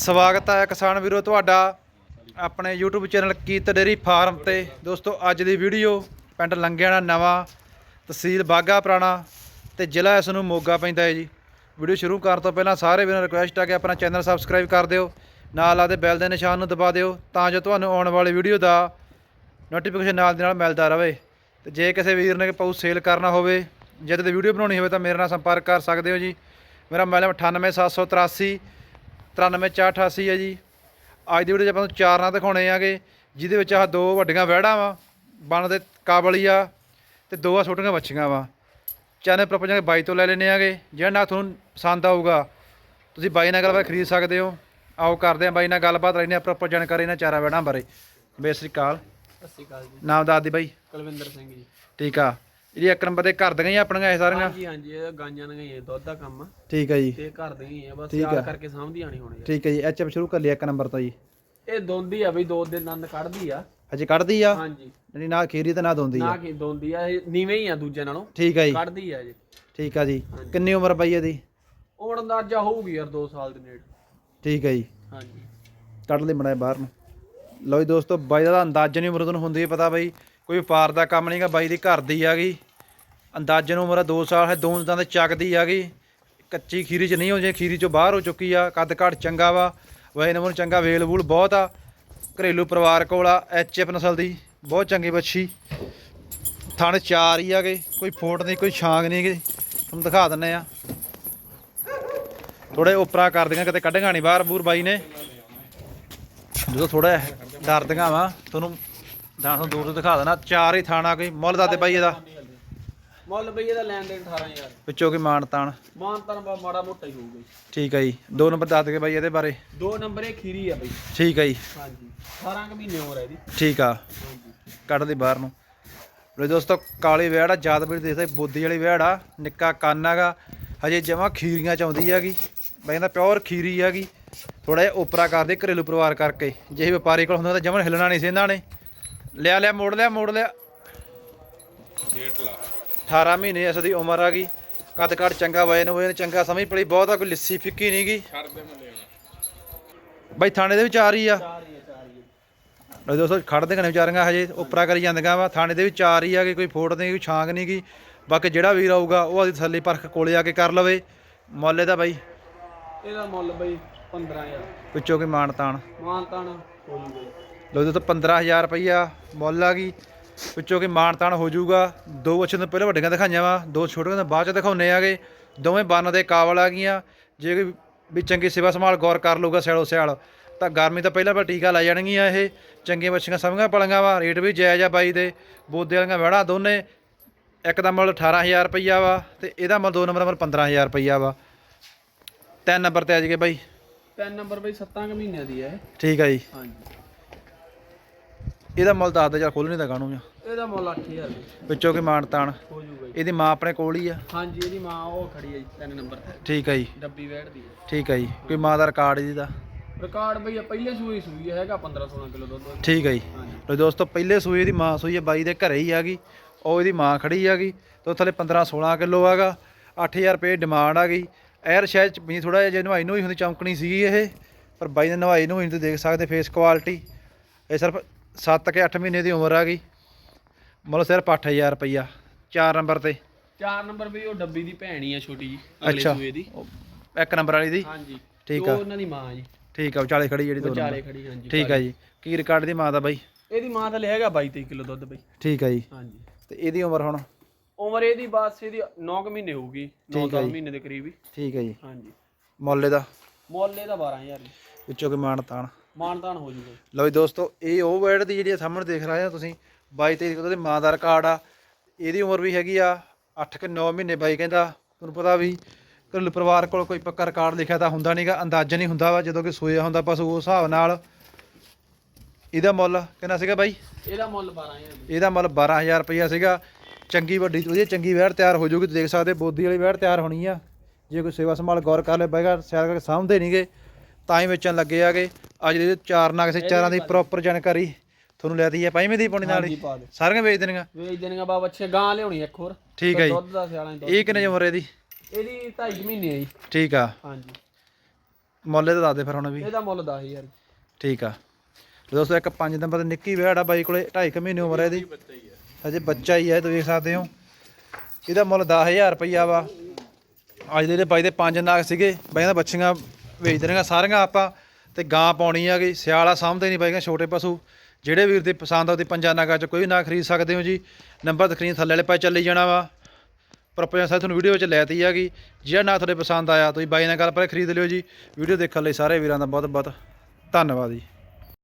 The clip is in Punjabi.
ਸਵਾਗਤ ਹੈ ਕਿਸਾਨ ਵੀਰੋ ਤੁਹਾਡਾ ਆਪਣੇ YouTube ਚੈਨਲ ਕੀਤ ਡੇਰੀ ਫਾਰਮ ਤੇ। ਦੋਸਤੋ, ਅੱਜ ਦੀ ਵੀਡੀਓ ਪਿੰਡ ਲੰਗਿਆਣਾ ਨਵਾਂ, ਤਹਿਸੀਲ ਬਾਗਾ ਪੁਰਾਣਾ ਤੇ ਜ਼ਿਲ੍ਹਾ ਇਸ ਨੂੰ ਮੋਗਾ ਪੈਂਦਾ ਹੈ ਜੀ। ਵੀਡੀਓ ਸ਼ੁਰੂ ਕਰਨ ਤੋਂ ਪਹਿਲਾਂ ਸਾਰੇ ਵੀਰਾਂ ਨੂੰ ਰਿਕੁਐਸਟ ਆ ਕਿ ਆਪਣਾ ਚੈਨਲ ਸਬਸਕ੍ਰਾਈਬ ਕਰ ਦਿਓ, ਨਾਲ ਆਦੇ ਬੈਲ ਦੇ ਨਿਸ਼ਾਨ ਨੂੰ ਦਬਾ ਦਿਓ ਤਾਂ ਜੋ ਤੁਹਾਨੂੰ ਆਉਣ ਵਾਲੀ ਵੀਡੀਓ ਦਾ ਨੋਟੀਫਿਕੇਸ਼ਨ ਨਾਲ ਦੀ ਨਾਲ ਮਿਲਦਾ ਰਹੇ। ਤੇ ਜੇ ਕਿਸੇ ਵੀਰ ਨੇ ਪਾਉ ਸੇਲ ਕਰਨਾ ਹੋਵੇ, ਜਦ ਦੀ ਵੀਡੀਓ ਬਣਾਉਣੀ ਹੋਵੇ ਤਾਂ ਮੇਰੇ ਨਾਲ ਸੰਪਰਕ ਕਰ ਸਕਦੇ ਹੋ ਜੀ। ਮੇਰਾ ਮੋਬਾਈਲ ਨੰਬਰ 98783 93488 ਹੈ ਜੀ। ਅੱਜ ਦੀ ਵੀਡੀਓ 'ਚ ਆਪਾਂ ਨੂੰ ਚਾਰ ਨਾਂ ਦਿਖਾਉਣੇ ਆਗੇ ਜਿਹਦੇ ਵਿੱਚ ਆਹ ਦੋ ਵੱਡੀਆਂ ਵਹਿੜਾਂ ਵਾ ਬਣ ਦੇ ਕਾਬਲੀ ਆ ਤੇ ਦੋ ਆ ਛੋਟੀਆਂ ਬੱਚੀਆਂ ਵਾ। ਚੈਨਲ ਪ੍ਰੋਪਰ ਜਾ ਕੇ ਬਾਈ ਤੋਂ ਲੈ ਲੈਣੇ ਆਗੇ ਜਿਹੜਾ ਨਾ ਤੁਹਾਨੂੰ ਪਸੰਦ ਆਊਗਾ ਤੁਸੀਂ ਬਾਈ ਨਾਲ ਗੱਲਬਾਤ ਖਰੀਦ ਸਕਦੇ ਹੋ। ਆਓ ਕਰਦੇ ਆ ਬਾਈ ਨਾਲ ਗੱਲਬਾਤ ਲੈਣੇ ਆ ਪ੍ਰੋਪਰ ਜਾਣਕਾਰੀ ਇਹਨਾਂ ਚਾਰਾਂ ਵਹਿੜਾਂ ਬਾਰੇ। ਬੇ ਸ੍ਰੀ ਅਕਾਲ। ਸਤਿ ਸ਼੍ਰੀ ਅਕਾਲ ਜੀ। ਨਾਮ ਦੱਸ ਦੇ ਬਾਈ। ਕੁਲਵਿੰਦਰ ਸਿੰਘ ਜੀ। ਠੀਕ ਆ। ਜਿਹੜੀ ਇੱਕ ਨੰਬਰ ਦੇ ਘਰ ਦੀਆਂ ਹੀ ਆਪਣੀਆਂ ਇਹ ਸਾਰੀਆਂ। ਹਾਂਜੀ ਹਾਂਜੀ ਇਹ ਗਾਂਜਾਂ ਦੀਆਂ ਹੀ ਦੁੱਧ ਦਾ ਕੰਮ ਆ। ਠੀਕ ਆ ਜੀ। ਤੇ ਘਰ ਦੀਆਂ ਹੀ ਆ ਬਸ ਠੀਕ ਯਾਦ। ਕਰਕੇ ਸਾਂਭਦੀ ਆਣੀ ਹੋਣੀ ਠੀਕ ਹੈ ਜੀ ਐਚਐਫ ਸ਼ੁਰੂ ਕਰ ਲਿਆ ਇੱਕ ਨੰਬਰ ਤੋਂ ਜੀ। ਇਹ ਦੋਂਦੀ ਆ ਬਈ ਦੋ ਦਿਨ ਦੰਦ ਕੱਢਦੀ ਆ। ਅਜੇ ਕੱਢਦੀ ਆ? ਹਾਂਜੀ। ਨਹੀਂ ਨਾ ਖੀਰੀ ਤੇ ਨਾ ਦੋਂਦੀ ਆ। ਨਾ ਕਿ ਦੋਂਦੀ ਆ ਇਹ ਨੀਵੇਂ ਹੀ ਆ ਦੂਜੇ ਨਾਲੋਂ। ਠੀਕ ਆ ਜੀ। ਕੱਢਦੀ ਆ ਜੀ ਠੀਕ ਆ ਜੀ। ਹਾਂਜੀ। ਕਿੰਨੀ ਉਮਰ ਪਈ ਇਹਦੀ? ਉਮਰ ਅੰਦਾਜ਼ਾ ਹੋਊਗੀ ਯਾਰ 2 ਸਾਲ ਦੇ ਨੇੜੇ। ਠੀਕ ਆ ਜੀ। ਹਾਂਜੀ। ਕੱਢ ਲਈ ਮੜਾ ਬਾਹਰ ਨੂੰ। ਲਓ ਜੀ ਦੋਸਤੋ ਬਾਈ ਦਾ ਤਾਂ ਅੰਦਾਜ਼ਨ ਹੀ ਉਮਰ ਤੁਹਾਨੂੰ ਹੁੰਦੀ ਹੈ ਪਤਾ ਬਾਈ। ਕੋਈ ਵਪਾਰ ਦਾ ਕੰਮ ਨਹੀਂਗਾ, ਬਾਈ ਦੀ ਘਰ ਦੀ ਆ ਹੈਗੀ ਅੰਦਾਜ਼ਨ ਉਮਰ ਆ 2 ਸਾਲ ਹੈ, ਦੋ ਦੰਦ ਚੱਕਦੀ ਆ ਗਈ। ਕੱਚੀ ਖੀਰੀ ਚ ਨਹੀਂ ਹੋ ਜੇ ਖੀਰੀ ਚੋਂ ਬਾਹਰ ਹੋ ਚੁੱਕੀ ਆ ਕੱਦ ਘਾਟ ਚੰਗਾ ਵਾ ਵੈਨ ਨੂੰ ਚੰਗਾ ਵੇਲ ਵੂਲ ਬਹੁਤ ਆ। ਘਰੇਲੂ ਪਰਿਵਾਰ ਕੋਲ ਆ ਐਚਐਫ ਨਸਲ ਦੀ, ਬਹੁਤ ਚੰਗੀ ਬੱਛੀ ਥਣ ਚਾਰ ਹੀ ਆਗੇ ਕੋਈ ਫੋਟ ਨਹੀਂ, ਕੋਈ ਛਾਂਗ ਨਹੀਂ ਗੀ ਤੁਹਾਨੂੰ ਦਿਖਾ ਦਿੰਨੇ ਆ। ਥੋੜੇ ਉਪਰਾ ਕਰਦੀਆਂ ਕਿਤੇ ਕੱਢੀਆਂ ਨਹੀਂ ਬਾਹਰ ਬੂਰ ਬਾਈ ਨੇ। ਜਦੋਂ ਥੋੜਾ ਡਰਦੀਆਂ ਵਾ, ਤੁਹਾਨੂੰ ਦਾਂ ਤੋਂ ਦੂਰ ਤੋਂ ਦਿਖਾ ਦੇਣਾ ਚਾਰ ਹੀ ਥਾਣਾ ਕੋਈ ਮੁੱਲ ਦੱਸ ਦੇ ਬਾਈ ਇਹਦਾ। ਮੁੱਲ ਬਈ ਇਹਦਾ ਲੈਣ ਦੇਣ 18000 ਵਿੱਚੋਂ ਕੀ ਮਾਣ ਤਾਣ? ਮਾਨ ਤਾਂ ਬਾ ਮਾੜਾ ਮੋਟਾ ਹੀ ਹੋਊਗਾ ਜੀ। ਠੀਕ ਹੈ ਜੀ ਦੋ ਨੰਬਰ ਦੱਸ ਦੇ ਬਾਈ ਇਹਦੇ ਬਾਰੇ। ਦੋ ਨੰਬਰ ਇਹ ਖੀਰੀ ਆ ਬਈ। ਠੀਕ ਹੈ ਜੀ। ਹਾਂਜੀ 18 ਕੁ ਮਹੀਨੇ ਉਮਰ ਹੈ ਇਹਦੀ। ਠੀਕ ਆ। ਹਾਂਜੀ। ਕੱਢ ਦੇ ਬਾਹਰ ਨੂੰ। ਲੋ ਦੋਸਤੋ ਕਾਲੀ ਵਿਆੜ ਆ ਜ਼ਿਆਦਾ ਵੀ ਦੇਖਦੇ ਬੋਦੀ ਵਾਲੀ ਵਿਆੜ ਆ ਨਿੱਕਾ ਕੰਨ ਹੈਗਾ। ਹਜੇ ਜਮਾ ਖੀਰੀਆਂ ਚ ਆਉਂਦੀ ਹੈਗੀ। ਬਾਈ ਕਹਿੰਦਾ ਪਿਓਰ ਖੀਰੀ ਹੈਗੀ। ਥੋੜਾ ਜਿਹਾ ਉਪਰਾ ਕਰਦੇ ਘਰੇਲੂ ਪਰਿਵਾਰ ਕਰਕੇ। ਜੇ ਇਹ ਵਪਾਰੀ ਕੋਲ ਹੁੰਦਾ ਤਾਂ ਜਮਨ ਹਿੱਲਣਾ ਨਹੀਂ ਸੀ ਇਹਨਾਂ ਨੇ। ਲਿਆ ਲਿਆ ਮੋੜ ਲਿਆ ਮੋੜ ਲਿਆ। 18 ਮਹੀਨੇ ਇਸ ਦੀ ਉਮਰ ਆ ਗਈ। ਕੱਦ ਕੱਦ ਚੰਗਾ ਵਜਨ ਵਜਨ ਚੰਗਾ ਸਮਝ ਪੜੀ ਬਹੁਤ ਆ ਕੋਈ ਲਿੱਸੀ ਫਿੱਕੀ ਨਹੀਂ ਗਈ ਬਾਈ ਥਾਣੇ ਦੇ ਵਿੱਚ ਆ ਰਹੀ ਆ ਚਾਰ ਹੀ ਆ। ਆ ਲਓ ਦੋਸਤੋ ਖੜਦੇ ਕਨੇ ਵਿਚਾਰੀਆਂ ਹਜੇ ਉਪਰਾ ਕਰੀ ਜਾਂਦੀਆਂ ਵਾ। ਥਾਣੇ ਦੇ ਵਿੱਚ ਚਾਰ ਹੀ ਆ ਗਏ ਕੋਈ ਫੋਟ ਨਹੀਂ ਕੋਈ ਛਾਂਗ ਨਹੀਂ ਗੀ। ਬਾਕੀ ਜਿਹੜਾ ਵੀਰ ਆਊਗਾ ਉਹ ਆਦੀ ਥੱਲੇ ਪਰਖ ਕੋਲੇ ਆ ਕੇ ਕਰ ਲਵੇ। ਮੁੱਲ ਇਹਦਾ ਬਾਈ? ਇਹਦਾ ਮੁੱਲ ਬਈ 15000 ਵਿੱਚੋਂ ਕੋਈ ਮਾਣ ਤਾਣ? ਮਾਨ ਤਾਨ ਹੋ ਜੂਗਾ ਲਓ ਦੋਸਤੋ 15000 ਰੁਪਈਆ ਮੁੱਲ ਆ ਗਈ। ਵਿੱਚੋਂ ਕੋਈ ਮਾਣ ਤਾਣ ਹੋ ਜਾਊਗਾ। ਦੋ ਅੱਛੇ ਤੋਂ ਪਹਿਲਾਂ ਵੱਡੀਆਂ ਦਿਖਾਈਆਂ ਵਾ ਦੋ ਛੋਟੀਆਂ ਤੋਂ ਬਾਅਦ ਚ ਦਿਖਾਉਨੇ ਆਗੇ। ਦੋਵੇਂ ਬੰਨ ਦੇ ਕਾਬਲ ਆ ਗਈਆਂ। ਜੇ ਕੋਈ ਵੀ ਚੰਗੀ ਸੇਵਾ ਸੰਭਾਲ ਗੌਰ ਕਰ ਲਊਗਾ ਸਿਆਲੋ ਸਿਆਲ ਤਾਂ ਗਰਮੀ ਤਾਂ ਪਹਿਲਾਂ ਪਰ ਟੀਕਾ ਲਾ ਜਾਣਗੀਆਂ ਇਹ। ਚੰਗੀਆਂ ਬੱਚੀਆਂ ਸਮਝੀਆਂ ਪਲੀਆਂ ਵਾ ਰੇਟ ਵੀ ਜਾਇਜ਼ ਆ ਬਾਈ ਦੇ। ਬੋਦੇ ਵਾਲੀਆਂ ਵੜਾ ਦੋਨੇ ਇੱਕ ਦਾ ਮੁੱਲ 18000 ਰੁਪਈਆ ਵਾ ਤੇ ਇਹਦਾ ਮੁੱਲ ਦੋ ਨੰਬਰ ਮੁੱਲ 15000 ਰੁਪਈਆ ਵਾ। ਤਿੰਨ ਨੰਬਰ ਤੇ ਆ ਜਗੇ ਬਾਈ। ਤਿੰਨ ਨੰਬਰ ਬਈ 7 ਕੁ ਮਹੀਨਿਆਂ ਦੀ ਹੈ ਠੀਕ ਆ ਜੀ। ਹਾਂਜੀ। ਇਹਦਾ ਮੁੱਲ ਦੱਸ ਦੇ ਜਾਂ ਖੋਲਣੀ ਦਾ ਕਾਣੂ ਆ? ਇਹਦਾ ਮੁੱਲ 8000 ਬਈ ਵਿੱਚੋਂ ਕੀ ਮਾਣ ਤਾਣ ਹੋ ਜੂਗਾ ਜੀ। ਇਹਦੀ ਮਾਂ ਆਪਣੇ ਕੋਲ ਹੀ ਆ? ਹਾਂਜੀ ਇਹਦੀ ਮਾਂ ਉਹ ਖੜੀ ਹੈ ਜੀ ਤਿੰਨ ਨੰਬਰ ਤੇ। ਠੀਕ ਆ ਜੀ। ਡੱਬੀ ਬੈਠਦੀ ਹੈ ਠੀਕ ਆ ਜੀ। ਕੋਈ ਮਾਂ ਦਾ ਰਿਕਾਰਡ ਇਹਦੀ? ਦਾ ਰਿਕਾਰਡ ਬਈ ਇਹ ਪਹਿਲੇ ਸੂਈ ਸੂਈ ਹੈਗਾ 15 16 ਕਿਲੋ ਦੁੱਧ। ਠੀਕ ਆ ਜੀ। ਹਾਂਜੀ। ਲੋ ਦੋਸਤੋ ਪਹਿਲੇ ਸੂਏ ਦੀ ਮਾਂ ਸੂਈ ਆ ਬਾਈ ਦੇ ਘਰੇ ਹੀ ਹੈਗੀ ਉਹ ਇਹਦੀ ਮਾਂ ਖੜੀ ਹੈਗੀ ਤੇ ਉਹ ਥੱਲੇ 15 16 ਕਿਲੋ ਹੈਗਾ 8000 ਰੁਪਏ ਡਿਮਾਂਡ ਆ ਗਈ। ਐਰ ਸ਼ਾਇਦ ਚ ਵੀ ਥੋੜਾ ਜਿਹਾ ਜੇ ਨਵਾਈ ਨੂੰ ਹੀ ਹੁੰਦੀ ਚਮਕਣੀ ਸੀਗੀ ਇਹ। ਪਰ ਬਾਈ ਨੇ ਨਵਾਈ ਨੂੰ ਹੀ ਤੁਸੀਂ ਦੇਖ ਸਕਦੇ ਫੇਸ ਕੁਆਲਿਟੀ ਇਹ ਸਿਰਫ 7 ਕਿ 8 ਮਹੀਨੇ ਦੀ ਉਮਰ ਆ ਗਈ। ਮੁੱਲ ਸਿਰਫ 8000 ਰੁਪਈਆ 4 ਨੰਬਰ ਤੇ। ਚਾਰ ਨੰਬਰ ਬਈ ਉਹ ਡੱਬੀ ਦੀ ਭੈਣ ਹੀ ਆ ਛੋਟੀ ਜੀ ਅਗਲੇ ਅੱਛਾ। ਸੂਏ ਦੀ। ਉਹ ਇੱਕ ਨੰਬਰ ਵਾਲੀ ਦੀ? ਹਾਂਜੀ। ਠੀਕ ਉਹ ਆ। ਉਹਨਾਂ ਦੀ ਮਾਂ ਜੀ। ਠੀਕ ਆ ਵਿਚਾਲੇ ਖੜੀ ਜਿਹੜੀ ਦੋ ਵਿਚਾਲੇ ਖੜੀ ਹਾਂਜੀ ਠੀਕ ਆ ਜੀ। ਕੀ ਰਿਕਾਰਡ ਦੀ ਮਾਂ ਦਾ ਬਾਈ। ਇਹਦੀ ਮਾਂ ਤਾਂ ਹੈਗਾ 22 23 ਕਿਲੋ ਦੁੱਧ ਬਈ। ਠੀਕ ਆ ਜੀ। ਹਾਂਜੀ। ਤੇ ਇਹਦੀ ਉਮਰ ਹੁਣ? ਉਮਰ ਇਹਦੀ ਬਸ ਇਹਦੀ 9 ਕੁ ਮਹੀਨੇ ਹੋਊਗੀ 9 ਠੀਕ ਆ 10 ਜੀ। ਮਹੀਨੇ ਦੇ ਕਰੀਬ ਹੀ। ਠੀਕ ਹੈ ਜੀ। ਹਾਂਜੀ। ਮੁੱਲ ਇਹਦਾ? ਮੁੱਲ ਇਹਦਾ 12000 ਜੀ। ਵਿੱਚੋਂ ਕੋਈ ਮਾਣ ਤਾਣ? ਮਾਨਤਾਨ ਹੋ ਜੂਗਾ। ਲਓ ਜੀ ਦੋਸਤੋ ਇਹ ਉਹ ਵਰਡ ਦੀ ਜਿਹੜੀ ਸਾਹਮਣੇ ਦੇਖ ਰਹੇ ਹੋ ਤੁਸੀਂ 22 23 ਉਹਦੇ ਮਾਂ ਦਾ ਰਿਕਾਰਡ ਆ। ਇਹਦੀ ਉਮਰ ਵੀ ਹੈਗੀ ਆ 8 ਕਿ 9 ਮਹੀਨੇ ਬਾਈ ਕਹਿੰਦਾ ਤੁਹਾਨੂੰ ਪਤਾ ਵੀ ਘਰੇਲੂ ਪਰਿਵਾਰ ਕੋਲ ਕੋਈ ਪੱਕਾ ਰਿਕਾਰਡ ਲਿਖਿਆ ਤਾਂ ਹੁੰਦਾ ਨਹੀਂਗਾ ਅੰਦਾਜ਼ਾ ਹੀ ਹੁੰਦਾ ਵਾ ਜਦੋਂ ਕਿ ਸੋਇਆ ਹੁੰਦਾ ਪਸ਼ੂ ਉਸ ਹਿਸਾਬ ਨਾਲ। ਇਹਦਾ ਮੁੱਲ ਕਿੰਨਾ ਸੀਗਾ ਬਾਈ? ਇਹਦਾ ਮੁੱਲ 12000 ਜੀ ਇਹਦਾ ਮੁੱਲ 12000 ਰੁਪਈਆ ਸੀਗਾ। ਚੰਗੀ ਵੱਡੀ ਉਹਦੀ ਚੰਗੀ ਵਹਿੜ ਤਿਆਰ ਹੋ ਜਾਊਗੀ ਤੁਸੀਂ ਦੇਖ ਸਕਦੇ ਬੋਦੀ ਵਾਲੀ ਵਹਿੜ ਤਿਆਰ ਹੋਣੀ ਆ। ਜੇ ਕੋਈ ਸੇਵਾ ਸੰਭਾਲ ਗੌਰ ਕਰ ਲੈ ਬੈਗਾ ਸਿਆਰ ਕਰਕੇ ਸਾਂਭਦੇ ਨਹੀਂਗੇ ਤਾਂ ਹੀ ਵੇਚਣ ਲੱਗੇ ਆਗੇ। ਅੱਜ ਦੇ ਚਾਰ ਨਗ ਸੇ ਚਾਰਾਂ ਦੀ ਪ੍ਰੋਪਰ ਜਾਣਕਾਰੀ ਤੁਹਾਨੂੰ ਲੈ ਦਈਏ। ਪੰਜਵੇਂ ਦੀ ਪਾਉਣੀ ਨਾਲ ਹਾਂਜੀ ਹੀ ਪਾ ਦੇ। ਸਾਰੀਆਂ ਵੇਚ ਦੇਣੀਆਂ। ਵੇਚ ਦੇਣਗਾ ਬਾਬਾ ਅੱਛੇ ਗਾਂ ਲਿਆਉਣੀ ਇੱਕ ਹੋਰ। ਠੀਕ ਹੈ ਜੀ। ਦੁੱਧ ਦਾ ਸਿਆਲਾਂ ਦੁੱਧ। ਇਹ ਕਿੰਨੇ ਉਮਰ ਇਹਦੀ ਇਹਦੀ 2.5 ਮਹੀਨੇ ਹੈ ਜੀ। ਠੀਕ ਆ। ਹਾਂਜੀ। ਮੁੱਲ ਇਹਦਾ ਦੱਸ ਦੇ ਫਿਰ ਹੁਣ ਵੀ। ਇਹਦਾ ਮੁੱਲ 10000 ਠੀਕ ਆ। ਤੇ ਦੋਸਤੋ ਇੱਕ 5 ਨੰਬਰ ਦੀ ਨਿੱਕੀ ਆ ਬਾਈ ਕੋਲੇ 2.5 ਮਹੀਨੇ ਉਮਰ ਹੈ ਇਹਦੀ। ਅਜੇ ਬੱਚਾ ਹੀ ਹੈ ਤੁਸੀਂ ਦੇਖ ਸਕਦੇ ਹੋ। ਇਹਦਾ ਮੁੱਲ 10000 ਰੁਪਈਆ ਵਾ। ਅੱਜ ਦੇ ਜਿਹੜੇ ਬਾਈ ਦੇ ਪੰਜ ਨਾਗ ਸੀਗੇ। ਬਾਈਆਂ ਦਾ ਬੱਚੀਆਂ ਵੇਚ ਦੇਣੀਆਂ ਸਾਰੀਆਂ ਆਪਾਂ। ਤੇ ਗਾਂ ਪਾਉਣੀ ਹੈਗੀ ਸਿਆਲਾ ਸਾਹਮਣੇ ਨਹੀਂ ਬਾਈਆਂ ਛੋਟੇ ਪਸ਼ੂ। ਜਿਹੜੇ ਵੀਰ ਦੀ ਪਸੰਦ ਆਉਂਦੀ ਪੰਜਾਂ ਨਾਗਾਂ ਚ ਕੋਈ ਨਾ ਖਰੀਦ ਸਕਦੇ ਹੋ ਜੀ। ਨੰਬਰ ਸਕਰੀਨ ਥੱਲੇ ਵਾਲੇ ਪਾ ਚੱਲੀ ਜਾਣਾ ਵਾ। ਪ੍ਰੋਪਰ ਸਾਹਿਬ ਤੁਹਾਨੂੰ ਵੀਡੀਓ ਵਿੱਚ ਲੈਤੀ ਹੈਗੀ ਜਿਹੜਾ ਨਾ ਤੁਹਾਡੇ ਪਸੰਦ ਆਇਆ, ਤੁਸੀਂ ਬਾਈ ਨਾਲ ਗੱਲ ਪਰ ਖਰੀਦ ਲਿਓ ਜੀ। ਵੀਡੀਓ ਦੇਖਣ ਲਈ ਸਾਰੇ ਵੀਰਾਂ ਦਾ ਬਹੁਤ ਬਹੁਤ ਧੰਨਵਾਦ ਜੀ।